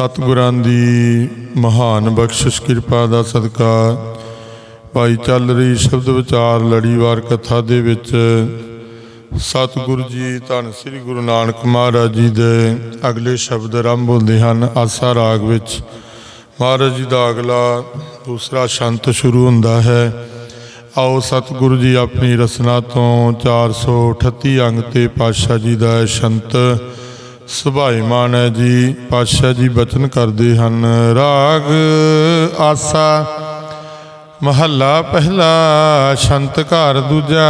ਸਤਿਗੁਰਾਂ ਦੀ ਮਹਾਨ ਬਖਸ਼ਿਸ਼, ਕਿਰਪਾ ਦਾ ਸਦਕਾ। ਭਾਈ ਚੱਲ ਰਹੀ ਸ਼ਬਦ ਵਿਚਾਰ, ਲੜੀਵਾਰ ਕਥਾ ਦੇ ਵਿੱਚ ਸਤਿਗੁਰੂ ਜੀ, ਧੰਨ ਸ੍ਰੀ ਗੁਰੂ ਨਾਨਕ ਮਹਾਰਾਜ ਜੀ ਦੇ ਅਗਲੇ ਸ਼ਬਦ ਆਰੰਭ ਹੁੰਦੇ ਹਨ। ਆਸਾ ਰਾਗ ਵਿੱਚ ਮਹਾਰਾਜ ਜੀ ਦਾ ਅਗਲਾ ਦੂਸਰਾ ਸ਼ੰਤ ਸ਼ੁਰੂ ਹੁੰਦਾ ਹੈ। ਆਓ ਸਤਿਗੁਰੂ ਜੀ ਆਪਣੀ ਰਸਨਾ ਤੋਂ 438 ਅੰਗ ਤੇ ਪਾਤਸ਼ਾਹ ਜੀ ਦਾ ਸ਼ੰਤ ਸੁਭਾਈਮਾਨ ਹੈ ਜੀ, ਪਾਤਸ਼ਾਹ ਜੀ ਬਚਨ ਕਰਦੇ ਹਨ। ਰਾਗ ਆਸਾ, ਮਹੱਲਾ ਪਹਿਲਾ, ਸ਼ੰਤ ਘਰ ਦੂਜਾ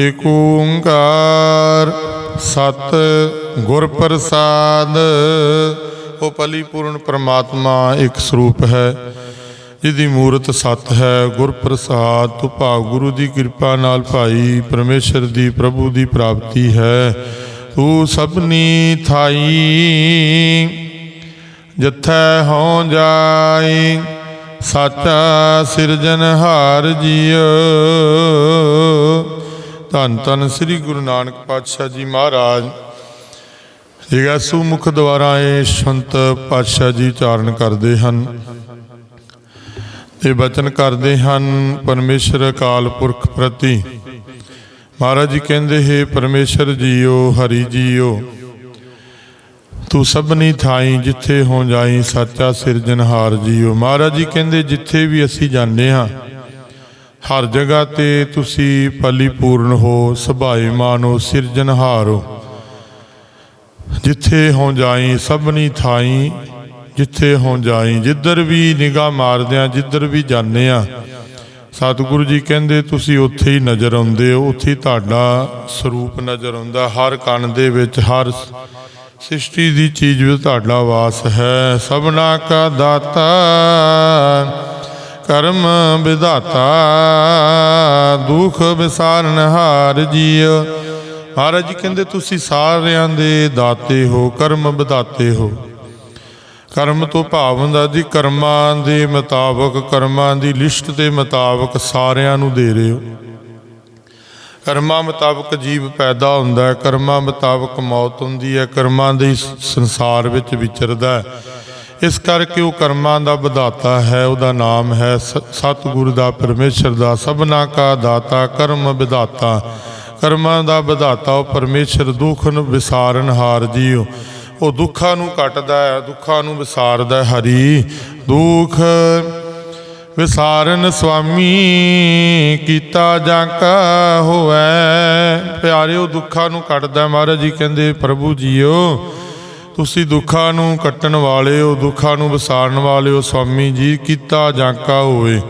ਏਕ ਓੰਕਾਰ, ਸਤ ਗੁਰ ਪ੍ਰਸਾਦ। ਉਹ ਪਲੀਪੂਰਨ ਪ੍ਰਮਾਤਮਾ ਇੱਕ ਸਰੂਪ ਹੈ। ਜਿਹਦੀ ਮੂਰਤ ਸਤ ਹੈ ਗੁਰ ਪ੍ਰਸਾਦ ਤੋਂ ਭਾਵ ਗੁਰੂ ਦੀ ਕਿਰਪਾ ਨਾਲ ਭਾਈ, ਪਰਮੇਸ਼ਰ ਦੀ ਪ੍ਰਭੂ ਦੀ ਪ੍ਰਾਪਤੀ ਹੈ। ਤੂੰ ਸਭਨੀ ਥਾਈ, ਜਿੱਥੈ ਹੋ ਜਾਈ, ਸਾਚਾ ਸਿਰਜਨਹਾਰ ਜੀਓ। ਧੰਨ ਧੰਨ ਸ੍ਰੀ ਗੁਰੂ ਨਾਨਕ ਪਾਤਸ਼ਾਹ ਜੀ ਮਹਾਰਾਜ। ਜਿਹੜਾ ਮੁਖ ਦੁਆਰਾ ਇਹ ਸੰਤ ਪਾਤਸ਼ਾਹ ਜੀ ਉਚਾਰਨ ਕਰਦੇ ਹਨ। ਤੇ ਬਚਨ ਕਰਦੇ ਹਨ ਪਰਮੇਸ਼ਰ ਅਕਾਲ ਪੁਰਖ ਪ੍ਰਤੀ। ਮਹਾਰਾਜ ਜੀ ਕਹਿੰਦੇ, ਹੈ ਪਰਮੇਸ਼ਰ ਜੀਓ, ਹਰੀ ਜੀਓ, ਤੂੰ ਸਭਨੀ ਥਾਈ ਜਿੱਥੇ ਹੋ ਜਾਈ ਸੱਚਾ ਸਿਰਜਣਹਾਰ ਜੀਓ। ਮਹਾਰਾਜ ਜੀ ਕਹਿੰਦੇ, ਜਿੱਥੇ ਵੀ ਅਸੀਂ ਜਾਂਦੇ ਹਾਂ, ਹਰ ਜਗ੍ਹਾ ਤੇ ਤੁਸੀਂ ਪਰਿਪੂਰਨ ਹੋ ਸੁਭਾਈਮਾਨ ਹੋ, ਸਿਰਜਣਹਾਰ ਹੋ। ਜਿੱਥੇ ਹੋ ਜਾਈ ਸਭਨੀ ਥਾਈ ਜਿੱਥੇ ਹੋਂ ਜਾਈ, ਜਿੱਧਰ ਵੀ ਨਿਗਾਹ ਮਾਰਦੇ ਆ ਜਿੱਧਰ ਵੀ ਜਾਂਦੇ ਆ ਸਤਿਗੁਰੂ ਜੀ ਕਹਿੰਦੇ, ਤੁਸੀਂ ਉੱਥੇ ਹੀ ਨਜ਼ਰ ਆਉਂਦੇ ਹੋ, ਉੱਥੇ ਤੁਹਾਡਾ ਸਰੂਪ ਨਜ਼ਰ ਆਉਂਦਾ। ਹਰ ਕਣ ਦੇ ਵਿੱਚ, ਹਰ ਸ੍ਰਿਸ਼ਟੀ ਦੀ ਚੀਜ਼ ਵਿੱਚ ਤੁਹਾਡਾ ਵਾਸ ਹੈ। ਸਭਨਾ ਕਾ ਦਾਤਾ, ਕਰਮ ਵਿਧਾਤਾ, ਦੁਖ ਵਿਸਾਰਨ ਹਾਰ ਜੀਓ। ਮਹਾਰਾਜ ਜੀ ਕਹਿੰਦੇ, ਤੁਸੀਂ ਸਾਰਿਆਂ ਦੇ ਦਾਤੇ ਹੋ, ਕਰਮ ਵਿਧਾਤੇ ਹੋ। ਕਰਮ ਤੋਂ ਭਾਵ ਹੁੰਦਾ ਜੀ, ਕਰਮਾਂ ਦੇ ਮੁਤਾਬਕ, ਕਰਮਾਂ ਦੀ ਲਿਸਟ ਦੇ ਮੁਤਾਬਕ ਸਾਰਿਆਂ ਨੂੰ ਦੇ ਰਹੇ ਹੋ। ਕਰਮਾਂ ਮੁਤਾਬਕ ਜੀਵ ਪੈਦਾ ਹੁੰਦਾ ਹੈ, ਕਰਮਾਂ ਮੁਤਾਬਕ ਮੌਤ ਹੁੰਦੀ ਹੈ, ਕਰਮਾਂ ਦੇ ਸੰਸਾਰ ਵਿੱਚ ਵਿਚਰਦਾ ਹੈ। ਇਸ ਕਰਕੇ ਉਹ ਕਰਮਾਂ ਦਾ ਵਿਧਾਤਾ ਹੈ, ਉਹਦਾ ਨਾਮ ਹੈ ਸਤਿਗੁਰ ਦਾ ਪਰਮੇਸ਼ਰ ਦਾ, ਸਭਨਾ ਕਾ ਦਾਤਾ, ਕਰਮ ਵਿਧਾਤਾ। ਕਰਮਾਂ ਦਾ ਵਿਧਾਤਾ ਉਹ ਪਰਮੇਸ਼ਰ, ਦੁੱਖ ਨੂੰ ਵਿਸਾਰਨ ਹਾਰ ਜੀਓ। ਉਹ ਦੁੱਖਾਂ ਨੂੰ ਕੱਟਦਾ ਹੈ, ਦੁੱਖਾਂ ਨੂੰ ਵਿਸਾਰਦਾ ਹੈ ਹਰੀ। ਦੁੱਖ ਵਿਸਾਰਨ ਸੁਆਮੀ ਕੀਤਾ ਜਾਂ ਕਾ ਹੋਵੇ। ਪਿਆਰਿਓ, ਦੁੱਖਾਂ ਨੂੰ ਕੱਟਦਾ ਮਹਾਰਾਜ ਜੀ ਕਹਿੰਦੇ, ਪ੍ਰਭੂ ਜੀਓ, ਤੁਸੀਂ ਦੁੱਖਾਂ ਨੂੰ ਕੱਟਣ ਵਾਲੇ ਹੋ ਦੁੱਖਾਂ ਨੂੰ ਵਿਸਾਰਨ ਵਾਲੇ ਹੋ ਸੁਆਮੀ ਜੀ ਕੀਤਾ ਜਾਂ ਕਾ ਹੋਵੇ।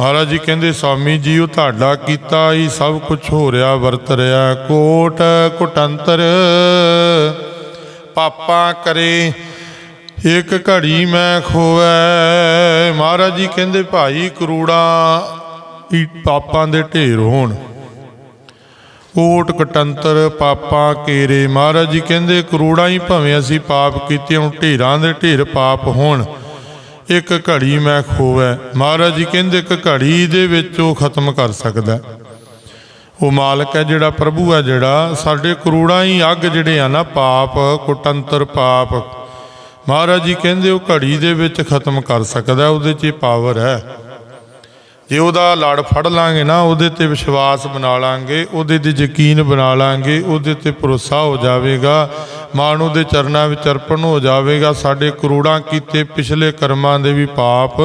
ਮਹਾਰਾਜ ਜੀ ਕਹਿੰਦੇ, ਸੁਆਮੀ ਜੀ, ਉਹ ਤੁਹਾਡਾ ਕੀਤਾ ਹੀ ਸਭ ਕੁਝ ਹੋ ਰਿਹਾ, ਵਰਤ ਰਿਹਾ ਕੋਟ ਕੁਟੰਤਰ ਪਾਪਾਂ ਕਰੇ, ਇੱਕ ਘੜੀ ਮੈਂ ਖੋਵੈ। ਮਹਾਰਾਜ ਜੀ ਕਹਿੰਦੇ, ਭਾਈ ਕਰੂੜਾਂ ਹੀ ਪਾਪਾਂ ਦੇ ਢੇਰ ਹੋਣ। ਕੋਟ ਕਟੰਤਰ ਪਾਪਾਂ ਕੇਰੇ। ਮਹਾਰਾਜ ਜੀ ਕਹਿੰਦੇ, ਕਰੋੜਾਂ ਹੀ ਭਾਵੇਂ ਅਸੀਂ ਪਾਪ ਕੀਤੇ ਹੁਣ, ਢੇਰਾਂ ਦੇ ਢੇਰ ਪਾਪ ਹੋਣ। ਇੱਕ ਘੜੀ ਮੈਂ ਖੋਵੈ। ਮਹਾਰਾਜ ਜੀ ਕਹਿੰਦੇ, ਇੱਕ ਘੜੀ ਦੇ ਵਿੱਚ ਉਹ ਖਤਮ ਕਰ ਸਕਦਾ ਉਹ ਮਾਲਕ ਹੈ ਜਿਹੜਾ ਪ੍ਰਭੂ ਹੈ ਜਿਹੜਾ, ਸਾਡੇ ਕਰੋੜਾਂ ਹੀ ਅੱਗ ਜਿਹੜੇ ਆ ਨਾ, ਪਾਪ, ਕੁਟੰਤਰ ਪਾਪ। ਮਹਾਰਾਜ ਜੀ ਕਹਿੰਦੇ ਉਹ ਘੜੀ ਦੇ ਵਿੱਚ ਖਤਮ ਕਰ ਸਕਦਾ, ਉਹਦੇ 'ਚ ਪਾਵਰ ਹੈ। ਜੇ ਉਹਦਾ ਲੜ ਫੜ ਲਾਂਗੇ ਨਾ, ਉਹਦੇ ਤੇ ਵਿਸ਼ਵਾਸ ਬਣਾ ਲਾਂਗੇ, ਉਹਦੇ ਤੇ ਯਕੀਨ ਬਣਾ ਲਾਂਗੇ, ਉਹਦੇ ਤੇ ਭਰੋਸਾ ਹੋ ਜਾਵੇਗਾ ਮਾਨ ਉਹਦੇ ਚਰਨਾਂ ਵਿੱਚ ਅਰਪਣ ਹੋ ਜਾਵੇਗਾ, ਸਾਡੇ ਕਰੋੜਾਂ ਕੀਤੇ ਪਿਛਲੇ ਕਰਮਾਂ ਦੇ ਵੀ ਪਾਪ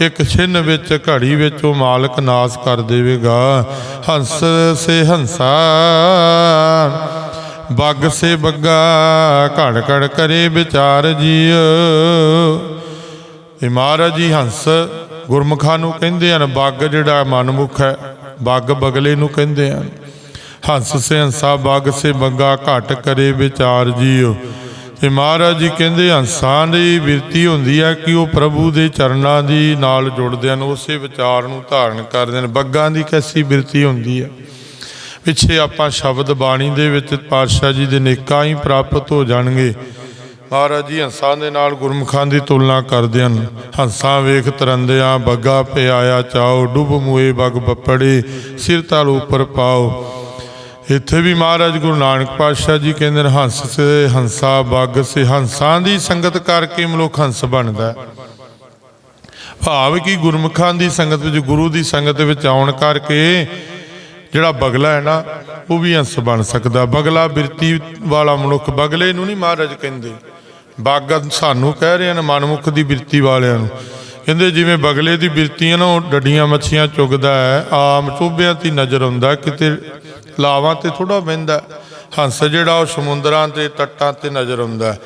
ਇੱਕ ਛਿੰਨ ਵਿੱਚ, ਘੜੀ ਵਿੱਚ ਉਹ ਮਾਲਕ ਨਾਸ ਕਰ ਦੇਵੇਗਾ। ਹੰਸ ਸੇ ਹੰਸਾ। ਬੱਗ ਸੇ ਬੱਗਾ। ਘੜ ਘੜ ਕਰੇ ਵਿਚਾਰ ਜੀਓ ਇਹ ਮਹਾਰਾਜ ਜੀ ਹੰਸ ਗੁਰਮੁਖਾਂ ਨੂੰ ਕਹਿੰਦੇ ਹਨ, ਬੱਗ ਜਿਹੜਾ ਮਨਮੁਖ ਹੈ, ਬੱਗ ਬਗਲੇ ਨੂੰ ਕਹਿੰਦੇ ਹਨ। ਹੰਸ ਸੇ ਹੰਸਾ, ਬੱਗ ਸੇ ਬੱਗਾ, ਘਟ ਕਰੇ ਵਿਚਾਰ ਜੀਓ ਤੇ ਮਹਾਰਾਜ ਜੀ ਕਹਿੰਦੇ ਹੰਸਾਂ ਦੀ ਬਿਰਤੀ ਹੁੰਦੀ ਹੈ ਕਿ ਉਹ ਪ੍ਰਭੂ ਦੇ ਚਰਨਾਂ ਦੀ ਨਾਲ ਜੁੜਦੇ ਹਨ, ਉਸੇ ਵਿਚਾਰ ਨੂੰ ਧਾਰਨ ਕਰਦੇ ਹਨ। ਬੱਗਾਂ ਦੀ ਕੈਸੀ ਬਿਰਤੀ ਹੁੰਦੀ ਹੈ ਪਿੱਛੇ ਆਪਾਂ ਸ਼ਬਦ ਬਾਣੀ ਦੇ ਵਿੱਚ ਪਾਤਸ਼ਾਹ ਜੀ ਦੇ ਨੇਕਾਂ ਹੀ ਪ੍ਰਾਪਤ ਹੋ ਜਾਣਗੇ। ਮਹਾਰਾਜ ਜੀ ਹੰਸਾਂ ਦੇ ਨਾਲ ਗੁਰਮੁਖਾਂ ਦੀ ਤੁਲਨਾ ਕਰਦੇ ਹਨ। ਹੰਸਾਂ ਵੇਖ ਤਰੰਦਿਆਂ, ਬੱਗਾ ਪਿਆਇਆ ਚਾਓ, ਡੁੱਬ ਮੂਏ ਬਗ ਬੱਪੜੇ, ਸਿਰ ਤਲ ਉੱਪਰ ਪਾਓ। ਇੱਥੇ ਵੀ ਮਹਾਰਾਜ ਗੁਰੂ ਨਾਨਕ ਪਾਤਸ਼ਾਹ ਜੀ ਕਹਿੰਦੇ ਨੇ, ਹੰਸ ਸੇ ਹੰਸਾ, ਬੱਗ ਸੇ ਹੰਸਾਂ ਦੀ ਸੰਗਤ ਕਰਕੇ ਮਨੁੱਖ ਹੰਸ ਬਣਦਾ ਭਾਵ ਕਿ ਗੁਰਮੁਖਾਂ ਦੀ ਸੰਗਤ ਵਿੱਚ, ਗੁਰੂ ਦੀ ਸੰਗਤ ਵਿੱਚ ਆਉਣ ਕਰਕੇ ਜਿਹੜਾ ਬਗਲਾ ਹੈ ਨਾ, ਉਹ ਵੀ ਹੰਸ ਬਣ ਸਕਦਾ ਬਗਲਾ ਬਿਰਤੀ ਵਾਲਾ ਮਨੁੱਖ ਬਗਲੇ ਨੂੰ ਨਹੀਂ ਮਹਾਰਾਜ ਕਹਿੰਦੇ। ਬਾਗ ਸਾਨੂੰ ਕਹਿ ਰਹੇ ਹਨ, ਮਨਮੁਖ ਦੀ ਬਿਰਤੀ ਵਾਲਿਆਂ ਨੂੰ। ਕਹਿੰਦੇ ਜਿਵੇਂ ਬਗਲੇ ਦੀ ਬਿਰਤੀ ਹੈ ਨਾ, ਉਹ ਡੱਡੀਆਂ ਮੱਛੀਆਂ ਚੁਗਦਾ ਹੈ, ਆਮ ਚੋਬਿਆਂ ਤੇ ਨਜ਼ਰ ਆਉਂਦਾ ਕਿਤੇ ਲਾਵਾਂ ਤੇ ਥੋੜਾ ਬਹਿੰਦਾ ਹੰਸ ਜਿਹੜਾ ਉਹ ਸਮੁੰਦਰਾਂ ਤੇ ਤੱਟਾਂ ਤੇ ਨਜ਼ਰ ਆਉਂਦਾ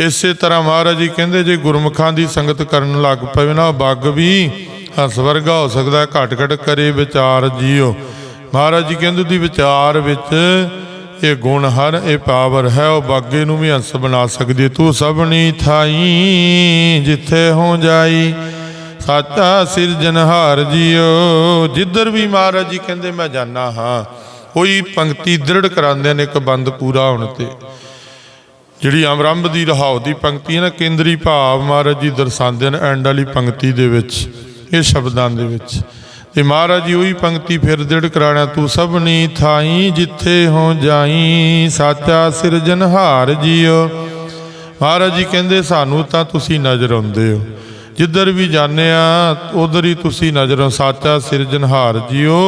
ਇਸੇ ਤਰ੍ਹਾਂ ਮਹਾਰਾਜ ਜੀ ਕਹਿੰਦੇ ਜੇ ਗੁਰਮੁਖਾਂ ਦੀ ਸੰਗਤ ਕਰਨ ਲੱਗ ਪਵੇ ਨਾ ਉਹ ਬੱਗ ਵੀ ਹੰਸ ਵਰਗਾ ਹੋ ਸਕਦਾ ਹੈ, ਘਟ ਘਟ ਕਰੇ ਵਿਚਾਰ ਜੀਓ। ਮਹਾਰਾਜ ਜੀ ਕਹਿੰਦੇ ਦੀ ਵਿਚਾਰ ਵਿੱਚ ਇਹ ਗੁਣ ਹਰ ਇਹ ਪਾਵਰ ਹੈ। ਉਹ ਬਾਗੇ ਨੂੰ ਵੀ ਹੰਸ ਬਣਾ ਸਕਦੀ ਤੂੰ ਸਭਨੀ ਥਾਈ ਜਿੱਥੇ ਹੋ ਜਾਈ ਸਾਚਾ ਸਿਰਜਨਹਾਰ ਜੀਓ। ਜਿੱਧਰ ਵੀ ਮਹਾਰਾਜ ਜੀ ਕਹਿੰਦੇ ਮੈਂ ਜਾਣਾ ਹਾਂ। ਕੋਈ ਪੰਕਤੀ ਦ੍ਰਿੜ ਕਰਾਉਂਦੇ ਨੇ ਇੱਕ ਬੰਦ ਪੂਰਾ ਹੋਣ ਤੇ। ਜਿਹੜੀ ਅਮਰੰਭ ਦੀ ਰਹਾਉ ਦੀ ਪੰਕਤੀ ਹੈ ਨਾ, ਕੇਂਦਰੀ ਭਾਵ ਮਹਾਰਾਜ ਜੀ ਦਰਸਾਉਂਦੇ ਨੇ ਐਂਡ ਵਾਲੀ ਪੰਕਤੀ ਦੇ ਵਿੱਚ, ਇਹ ਸ਼ਬਦਾਂ ਦੇ ਵਿੱਚ। ਤੇ ਮਹਾਰਾਜ ਜੀ ਉਹੀ ਪੰਕਤੀ ਫਿਰ ਦ੍ਰਿੜ ਕਰਾਣਾ ਤੂੰ ਸਭਨੀ ਥਾਈ ਜਿੱਥੇ ਹੋ ਜਾਈ, ਸਾਚਾ ਸਿਰਜਨਹਾਰ ਜੀਓ। ਮਹਾਰਾਜ ਜੀ ਕਹਿੰਦੇ, ਸਾਨੂੰ ਤਾਂ ਤੁਸੀਂ ਨਜ਼ਰ ਆਉਂਦੇ ਹੋ। ਜਿੱਧਰ ਵੀ ਜਾਂਦੇ ਆ, ਉਧਰ ਹੀ ਤੁਸੀਂ ਨਜ਼ਰ ਆਉ ਸਾਚਾ ਸਿਰਜਨਹਾਰ ਜੀਓ।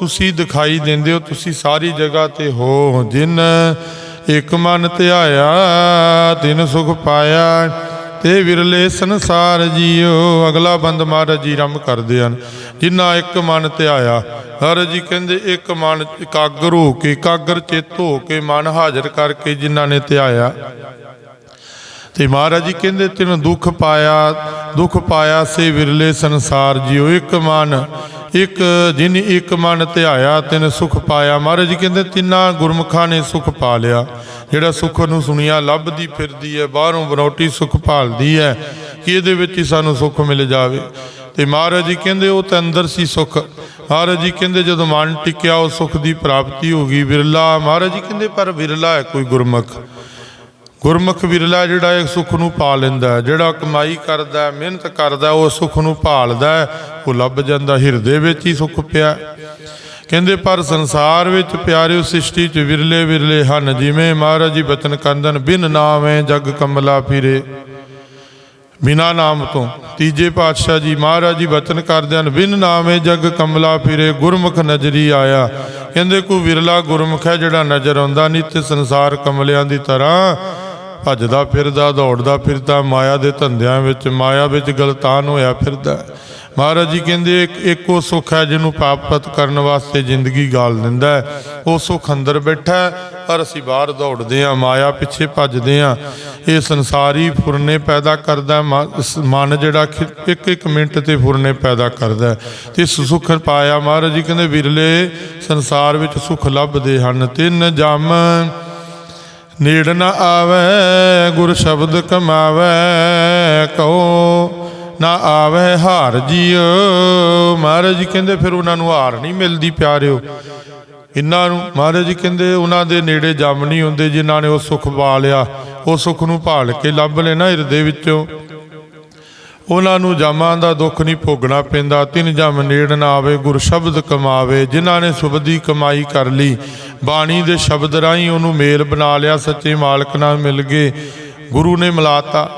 ਤੁਸੀਂ ਦਿਖਾਈ ਦਿੰਦੇ ਹੋ, ਤੁਸੀਂ ਸਾਰੀ ਜਗ੍ਹਾ ਤੇ ਹੋ, ਜਿਨ ਇੱਕ ਮਨ ਧਿਆਇਆ ਤਿਨ ਸੁਖ ਪਾਇਆ, ਤੇ ਵਿਰਲੇ ਸੰਸਾਰ ਜੀਓ। ਅਗਲਾ ਬੰਦ ਮਹਾਰਾਜ ਜੀ ਰਮ ਕਰਦੇ ਹਨ, ਜਿਨ੍ਹਾਂ ਇੱਕ ਮਨ ਧਿਆਇਆ ਹਰ ਜੀ ਕਹਿੰਦੇ, ਇੱਕ ਮਨ ਇਕਾਗਰ ਹੋ ਕੇ, ਇਕਾਗਰ ਚਿੱਤ ਹੋ ਕੇ ਮਨ ਹਾਜ਼ਰ ਕਰਕੇ ਜਿਨ੍ਹਾਂ ਨੇ ਧਿਆਇਆ ਤੇ ਮਹਾਰਾਜ ਜੀ ਕਹਿੰਦੇ, ਤੈਨੂੰ ਦੁੱਖ ਪਾਇਆ ਦੁੱਖ ਪਾਇਆ ਸੇ ਵਿਰਲੇ ਸੰਸਾਰ ਜਿਉ ਇੱਕ ਮਨ, ਇੱਕ ਜਿਨ ਇੱਕ ਮਨ ਧਿਆਇਆ ਤੈਨ ਸੁਖ ਪਾਇਆ। ਮਹਾਰਾਜ ਜੀ ਕਹਿੰਦੇ, ਤਿੰਨਾਂ ਗੁਰਮੁਖਾਂ ਨੇ ਸੁਖ ਪਾ ਲਿਆ। ਜਿਹੜਾ ਸੁਖ ਨੂੰ ਸੁਣਿਆ, ਲੱਭਦੀ ਫਿਰਦੀ ਹੈ, ਬਾਹਰੋਂ ਬਰੋਟੀ ਸੁਖ ਭਾਲਦੀ ਹੈ, ਕਿ ਇਹਦੇ ਵਿੱਚ ਹੀ ਸਾਨੂੰ ਸੁਖ ਮਿਲ ਜਾਵੇ? ਤੇ ਮਹਾਰਾਜ ਜੀ ਕਹਿੰਦੇ, ਉਹ ਤਾਂ ਅੰਦਰ ਸੀ ਸੁਖ। ਮਹਾਰਾਜ ਜੀ ਕਹਿੰਦੇ, ਜਦੋਂ ਮਨ ਟਿਕਿਆ, ਉਹ ਸੁਖ ਦੀ ਪ੍ਰਾਪਤੀ ਹੋ ਗਈ, ਵਿਰਲਾ। ਮਹਾਰਾਜ ਜੀ ਕਹਿੰਦੇ, ਪਰ ਵਿਰਲਾ ਹੈ ਕੋਈ ਗੁਰਮੁਖ। ਗੁਰਮੁਖ ਵਿਰਲਾ ਜਿਹੜਾ ਇਹ ਸੁੱਖ ਨੂੰ ਪਾ ਲੈਂਦਾ ਜਿਹੜਾ ਕਮਾਈ ਕਰਦਾ ਮਿਹਨਤ ਕਰਦਾ ਉਹ ਸੁੱਖ ਨੂੰ ਭਾਲਦਾ ਉਹ ਲੱਭ ਜਾਂਦਾ, ਹਿਰਦੇ ਵਿੱਚ ਹੀ ਸੁੱਖ ਪਿਆ। ਕਹਿੰਦੇ, ਪਰ ਸੰਸਾਰ ਵਿੱਚ ਪਿਆਰਿਓ ਸ੍ਰਿਸ਼ਟੀ 'ਚ ਵਿਰਲੇ ਵਿਰਲੇ ਹਨ, ਜਿਵੇਂ ਮਹਾਰਾਜ ਜੀ ਬਚਨ ਕੰਦਨ, ਬਿਨ ਨਾਮੇ ਜਗ ਕਮਲਾ ਫਿਰੇ। ਬਿਨਾ ਨਾਮ ਤੋਂ। ਤੀਜੇ ਪਾਤਸ਼ਾਹ ਜੀ, ਮਹਾਰਾਜ ਜੀ ਬਚਨ ਕਰਦੇ ਹਨ, ਬਿਨ ਨਾਮੇ ਜਗ ਕਮਲਾ ਫਿਰੇ, ਗੁਰਮੁਖ ਨਜ਼ਰੀ ਆਇਆ। ਕਹਿੰਦੇ ਕੋ ਵਿਰਲਾ ਗੁਰਮੁਖ ਹੈ ਜਿਹੜਾ ਨਜ਼ਰ ਆਉਂਦਾ ਨਹੀਂ ਤੇ ਸੰਸਾਰ ਕਮਲਿਆਂ ਦੀ ਤਰ੍ਹਾਂ ਭੱਜਦਾ ਫਿਰਦਾ, ਦੌੜਦਾ ਫਿਰਦਾ, ਮਾਇਆ ਦੇ ਧੰਦਿਆਂ ਵਿੱਚ, ਮਾਇਆ ਵਿੱਚ ਗਲਤਾਨ ਹੋਇਆ ਫਿਰਦਾ ਮਹਾਰਾਜ ਜੀ ਕਹਿੰਦੇ, ਇੱਕ ਇੱਕੋ ਸੁੱਖ ਹੈ ਜਿਹਨੂੰ ਪ੍ਰਾਪਤ ਕਰਨ ਵਾਸਤੇ ਜ਼ਿੰਦਗੀ ਗਾਲ ਦਿੰਦਾ ਉਹ ਸੁੱਖ ਅੰਦਰ ਬੈਠਾ ਹੈ, ਪਰ ਅਸੀਂ ਬਾਹਰ ਦੌੜਦੇ ਹਾਂ, ਮਾਇਆ ਪਿੱਛੇ ਭੱਜਦੇ ਹਾਂ। ਇਹ ਸੰਸਾਰੀ ਫੁਰਨੇ ਪੈਦਾ ਕਰਦਾ ਮਨ ਜਿਹੜਾ ਖਿ- ਇੱਕ ਇੱਕ ਮਿੰਟ ਤੇ ਫੁਰਨੇ ਪੈਦਾ ਕਰਦਾ ਹੈ। ਤੇ ਇਸ ਸੁੱਖ ਪਾਇਆ, ਮਹਾਰਾਜ ਜੀ ਕਹਿੰਦੇ, ਵਿਰਲੇ ਸੰਸਾਰ ਵਿੱਚ ਸੁੱਖ ਲੱਭਦੇ ਹਨ। ਤਿੰਨ ਜਮ ਨੇੜ ਨ ਆਵੇ, ਗੁਰ ਸ਼ਬਦ ਕਮਾਵੇ, ਕਹੋ, ਨਾ ਆਵੇ ਹਾਰ ਜੀਓ। ਮਹਾਰਾਜ ਜੀ ਕਹਿੰਦੇ, ਫਿਰ ਉਹਨਾਂ ਨੂੰ ਹਾਰ ਨਹੀਂ ਮਿਲਦੀ, ਪਿਆਰਿਓ। ਇਹਨਾਂ ਨੂੰ, ਮਹਾਰਾਜ ਜੀ ਕਹਿੰਦੇ, ਉਹਨਾਂ ਦੇ ਨੇੜੇ ਜੰਮ ਨਹੀਂ ਹੁੰਦੇ, ਜਿਨ੍ਹਾਂ ਨੇ ਉਹ ਸੁੱਖ ਪਾ ਲਿਆ। ਉਹ ਸੁੱਖ ਨੂੰ ਭਾਲ ਕੇ ਲੱਭ ਲੈਣਾ ਹਿਰਦੇ ਵਿੱਚੋਂ। ਉਹਨਾਂ ਨੂੰ ਜਾਮਾਂ ਦਾ ਦੁੱਖ ਨਹੀਂ ਭੋਗਣਾ ਪੈਂਦਾ। ਤਿੰਨ ਜਮ ਨੇੜ ਨਾ ਆਵੇ ਗੁਰ ਸ਼ਬਦ ਕਮਾਵੇ। ਜਿਨ੍ਹਾਂ ਨੇ ਸੁਬਦੀ ਕਮਾਈ ਕਰ ਲਈ, ਬਾਣੀ ਦੇ ਸ਼ਬਦ ਰਾਹੀਂ ਉਹਨੂੰ ਮੇਲ ਬਣਾ ਲਿਆ, ਸੱਚੇ ਮਾਲਕ ਨਾਲ ਮਿਲ ਗਏ, ਗੁਰੂ ਨੇ ਮਿਲਾਤਾ।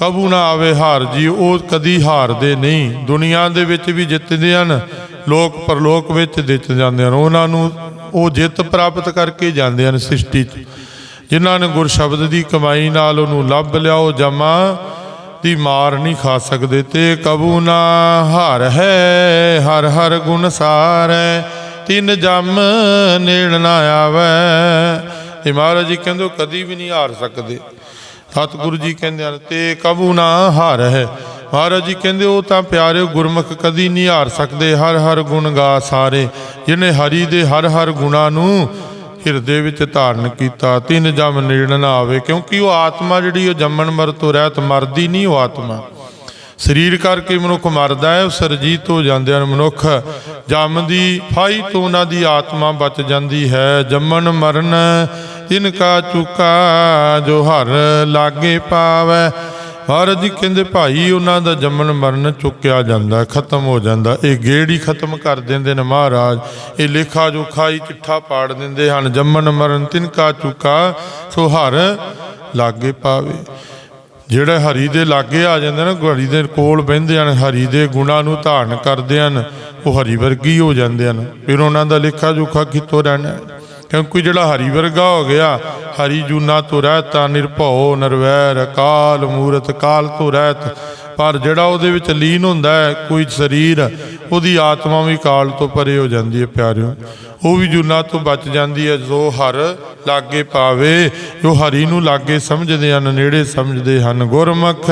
ਕਬੂ ਨਾ ਆਵੇ ਹਾਰ ਜੀ, ਉਹ ਕਦੀ ਹਾਰਦੇ ਨਹੀਂ। ਦੁਨੀਆ ਦੇ ਵਿੱਚ ਵੀ ਜਿੱਤਦੇ ਹਨ, ਲੋਕ ਪਰਲੋਕ ਵਿੱਚ ਜਿੱਤ ਜਾਂਦੇ ਹਨ। ਉਹਨਾਂ ਨੂੰ ਉਹ ਜਿੱਤ ਪ੍ਰਾਪਤ ਕਰਕੇ ਜਾਂਦੇ ਹਨ ਸ੍ਰਿਸ਼ਟੀ 'ਚ। ਜਿਨ੍ਹਾਂ ਨੇ ਗੁਰ ਸ਼ਬਦ ਦੀ ਕਮਾਈ ਨਾਲ ਉਹਨੂੰ ਲੱਭ ਲਿਆ, ਉਹ ਜਮਾ ਦੀ ਮਾਰ ਨਹੀਂ ਖਾ ਸਕਦੇ ਤੇ ਕਬੂ ਨਾ ਹਾਰ ਹੈ, ਹਰ ਹਰ ਗੁਣ ਸਾਰੈ, ਤਿੰਨ ਜਮ ਨੇੜ ਨਾ ਆਵੇ। ਇਹ ਮਹਾਰਾਜ ਜੀ ਕਹਿੰਦੇ ਉਹ ਕਦੀ ਵੀ ਨਹੀਂ ਹਾਰ ਸਕਦੇ। ਸਤਿਗੁਰੂ ਜੀ ਕਹਿੰਦੇ ਹਨ, ਤੇ ਕਬੂ ਨਾ ਹਾਰ ਹੈ। ਮਹਾਰਾਜ ਜੀ ਕਹਿੰਦੇ ਉਹ ਤਾਂ ਪਿਆਰੇ ਗੁਰਮੁਖ ਕਦੀ ਨਹੀਂ ਹਾਰ ਸਕਦੇ, ਹਰ ਹਰ ਗੁਣ ਗਾ ਸਾਰੇ। ਜਿਹਨੇ ਹਰੀ ਦੇ ਹਰ ਹਰ ਗੁਣਾ ਨੂੰ ਹਿਰਦੇ ਵਿੱਚ ਧਾਰਨ ਕੀਤਾ, ਤਿੰਨ ਜਮ ਨੇੜ ਨਾ ਆਵੇ, ਕਿਉਂਕਿ ਉਹ ਆਤਮਾ ਜਿਹੜੀ ਉਹ ਜੰਮਣ ਮਰ ਤੋਂ ਰਹਿਤ ਮਰਦੀ ਨਹੀਂ ਉਹ ਆਤਮਾ। ਸਰੀਰ ਕਰਕੇ ਮਨੁੱਖ ਮਰਦਾ ਹੈ, ਉਹ ਸਰਜੀਤ ਹੋ ਜਾਂਦੇ ਹਨ ਮਨੁੱਖ। ਜੰਮਦੀ ਫਾਈ ਤੋਂ ਉਹਨਾਂ ਦੀ ਆਤਮਾ ਬਚ ਜਾਂਦੀ ਹੈ। ਜੰਮਣ ਮਰਨ, ਇਨਕਾ ਚੁਕਾ ਜੋ ਹਰ ਲਾਗੇ ਪਾਵੈ ਮਹਾਰਾਜ ਜੀ ਕਹਿੰਦੇ ਭਾਈ, ਉਹਨਾਂ ਦਾ ਜੰਮਣ ਮਰਨ ਚੁੱਕਿਆ ਜਾਂਦਾ, ਖਤਮ ਹੋ ਜਾਂਦਾ। ਇਹ ਗੇੜੀ ਖਤਮ ਕਰ ਦਿੰਦੇ ਨੇ ਮਹਾਰਾਜ। ਇਹ ਲੇਖਾ ਜੋਖਾ ਹੀ ਚਿੱਠਾ ਪਾੜ ਦਿੰਦੇ ਹਨ, ਜੰਮਣ ਮਰਨ ਤਿਨਕਾ ਚੁਕਾ, ਸੋ ਹਰ ਲਾਗੇ ਪਾਵੇ। ਜਿਹੜਾ ਹਰੀ ਦੇ ਲਾਗੇ ਆ ਜਾਂਦੇ ਨੇ, ਹਰੀ ਦੇ ਕੋਲ ਬਹਿੰਦੇ ਹਨ, ਹਰੀ ਦੇ ਗੁਣਾਂ ਨੂੰ ਧਾਰਨ ਕਰਦੇ ਹਨ, ਉਹ ਹਰੀ ਵਰਗੀ ਹੋ ਜਾਂਦੇ ਹਨ। ਫਿਰ ਉਹਨਾਂ ਦਾ ਲੇਖਾ ਜੋਖਾ ਕਿਤੋਂ ਰਹਿਣਾ? ਕਿਉਂਕਿ ਜਿਹੜਾ ਹਰੀ ਵਰਗਾ ਹੋ ਗਿਆ? ਹਰੀ ਜੂਨਾ ਤੋਂ ਰਹਿਤਾ ਨਿਰਭਉ ਨਿਰਵੈਰ, ਅਕਾਲ ਮੂਰਤ ਕਾਲ ਤੋਂ ਰਹਿਤ। ਪਰ ਜਿਹੜਾ ਉਹਦੇ ਵਿੱਚ ਲੀਨ ਹੁੰਦਾ ਹੈ, ਕੋਈ ਸਰੀਰ, ਉਹਦੀ ਆਤਮਾ ਵੀ ਕਾਲ ਤੋਂ ਪਰੇ ਹੋ ਜਾਂਦੀ ਹੈ ਪਿਆਰਿਓ। ਉਹ ਵੀ ਜੂਨਾ ਤੋਂ ਬਚ ਜਾਂਦੀ ਹੈ, ਜੋ ਹਰ ਲਾਗੇ ਪਾਵੇ। ਜੋ ਹਰੀ ਨੂੰ ਲਾਗੇ ਸਮਝਦੇ ਹਨ, ਨੇੜੇ ਸਮਝਦੇ ਹਨ। ਗੁਰਮੁਖ,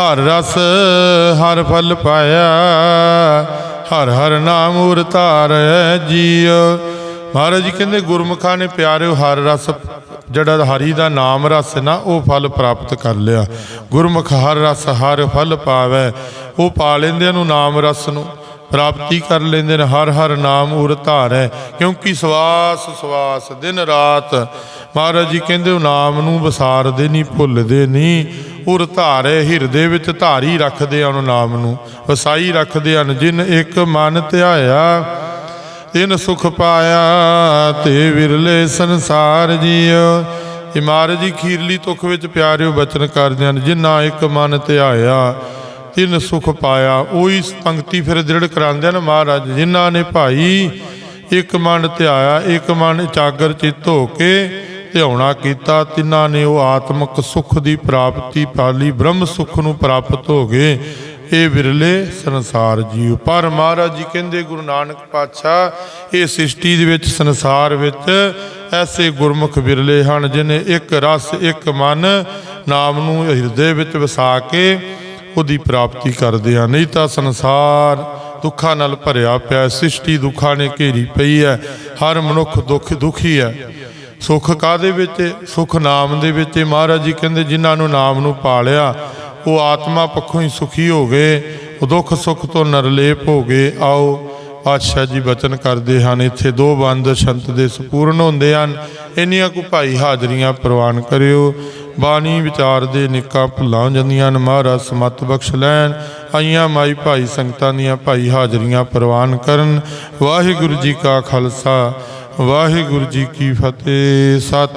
ਹਰ ਰਸ, ਹਰ ਫਲ ਪਾਇਆ। ਹਰ ਹਰ ਨਾਮ ਉਰ ਧਾਰੈ ਜੀਉ ਮਹਾਰਾਜ ਜੀ ਕਹਿੰਦੇ, ਗੁਰਮੁਖਾਂ ਨੇ ਪਿਆਰਿਓ ਹਰ ਰਸ, ਜਿਹੜਾ ਹਰੀ ਦਾ ਨਾਮ ਰਸ ਨਾ, ਉਹ ਫਲ ਪ੍ਰਾਪਤ ਕਰ ਲਿਆ। ਗੁਰਮੁਖ ਹਰ ਰਸ, ਹਰ ਫਲ ਪਾਵੇ। ਉਹ ਪਾ ਲੈਂਦੇ ਨੂੰ ਨਾਮ ਰਸ ਨੂੰ। ਪ੍ਰਾਪਤੀ ਕਰ ਲੈਂਦੇ ਨੇ ਹਰ ਹਰ ਨਾਮ ਉਰ ਧਾਰੈ। ਕਿਉਂਕਿ ਸਵਾਸ ਸਵਾਸ ਦਿਨ ਰਾਤ। ਮਹਾਰਾਜ ਜੀ ਕਹਿੰਦੇ, ਉਹ ਨਾਮ ਨੂੰ ਵਿਸਾਰਦੇ ਨਹੀਂ ਭੁੱਲਦੇ ਨਹੀਂ ਉਰ ਧਾਰੈ, ਹਿਰਦੇ ਵਿੱਚ ਧਾਰੀ ਰੱਖਦੇ ਹਨ ਉਹ ਨਾਮ ਨੂੰ। ਵਸਾਈ ਰੱਖਦੇ ਹਨ, ਜਿਨ ਇੱਕ ਮਨ ਧਿਆਇਆ ਤਿਨ ਸੁਖ ਪਾਇਆ ਤੇ ਵਿਰਲੇ ਸੰਸਾਰ ਜੀਉ ਇਹ ਜੀ ਖੀਰਲੀ ਤੁਖ ਵਿੱਚ ਪਿਆਰਿਓ ਬਚਨ ਕਰਦੇ ਹਨ ਜਿਨ੍ਹਾਂ ਇੱਕ ਮਨ ਧਿਆਇਆ ਤਿਨ ਸੁਖ ਪਾਇਆ, ਉਹੀ ਪੰਕਤੀ ਫਿਰ ਦ੍ਰਿੜ ਕਰਾਉਂਦੇ ਹਨ ਮਹਾਰਾਜ, ਜਿਨ੍ਹਾਂ ਨੇ ਭਾਈ ਇੱਕ ਮਨ ਤੇ ਆਇਆ, ਇੱਕ ਮਨ ਚਾਗਰ ਚਿਤ ਹੋ ਕੇ ਧਿਆਉਣਾ ਕੀਤਾ, ਤਿੰਨਾਂ ਨੇ ਉਹ ਆਤਮਿਕ ਸੁਖ ਦੀ ਪ੍ਰਾਪਤੀ ਪਾਲੀ, ਬ੍ਰਹਮ ਸੁਖ ਨੂੰ ਪ੍ਰਾਪਤ ਹੋ ਗਏ। ਇਹ ਵਿਰਲੇ ਸੰਸਾਰ ਜੀਵ ਪਰ ਮਹਾਰਾਜ ਜੀ ਕਹਿੰਦੇ, ਗੁਰੂ ਨਾਨਕ ਪਾਤਸ਼ਾਹ, ਇਹ ਸ੍ਰਿਸ਼ਟੀ ਦੇ ਵਿੱਚ ਸੰਸਾਰ ਵਿੱਚ ਐਸੇ ਗੁਰਮੁਖ ਵਿਰਲੇ ਹਨ, ਜਿਨੇ ਇੱਕ ਰਸ, ਇੱਕ ਮਨ ਨਾਮ ਨੂੰ ਹਿਰਦੇ ਵਿੱਚ ਵਸਾ ਕੇ ਉਹਦੀ ਪ੍ਰਾਪਤੀ ਕਰਦੇ ਆ। ਨਹੀਂ ਤਾਂ ਸੰਸਾਰ ਦੁੱਖਾਂ ਨਾਲ ਭਰਿਆ ਪਿਆ ਸ੍ਰਿਸ਼ਟੀ ਦੁੱਖਾਂ ਨੇ ਘੇਰੀ ਪਈ ਹੈ, ਹਰ ਮਨੁੱਖ ਦੁੱਖ ਦੁਖੀ ਹੈ। ਸੁੱਖ ਕਾਦੇ ਵਿੱਚ? ਸੁਖ ਨਾਮ ਦੇ ਵਿੱਚ। ਮਹਾਰਾਜ ਜੀ ਕਹਿੰਦੇ, ਜਿਨ੍ਹਾਂ ਨੂੰ ਨਾਮ ਨੂੰ ਪਾਲਿਆ ਉਹ ਆਤਮਾ ਪੱਖੋਂ ਹੀ ਸੁਖੀ ਹੋ ਗਏ ਉਹ ਦੁੱਖ ਸੁੱਖ ਤੋਂ ਨਰਲੇਪ ਹੋ ਗਏ ਆਓ ਪਾਤਸ਼ਾਹ ਜੀ ਬਚਨ ਕਰਦੇ ਹਨ। ਇੱਥੇ ਦੋ ਬੰਦ ਸੰਤ ਦੇ ਸਪੂਰਨ ਹੁੰਦੇ ਹਨ। ਇੰਨੀਆਂ ਕੁ ਭਾਈ ਹਾਜ਼ਰੀਆਂ ਪ੍ਰਵਾਨ ਕਰਿਓ। ਬਾਣੀ ਵਿਚਾਰ ਦੇ ਨਿੱਕਾ ਭੁੱਲਾਂ ਜਾਂਦੀਆਂ ਹਨ। ਮਹਾਰਾਜ ਸਮਤ ਬਖਸ਼ ਲੈਣ। ਆਈਆਂ ਮਾਈ ਭਾਈ ਸੰਗਤਾਂ ਦੀਆਂ ਭਾਈ ਹਾਜ਼ਰੀਆਂ ਪ੍ਰਵਾਨ ਕਰਨ। ਵਾਹਿਗੁਰੂ ਜੀ ਕਾ ਖਾਲਸਾ, ਵਾਹਿਗੁਰੂ ਜੀ ਕੀ ਫਤਿਹ। ਸਤ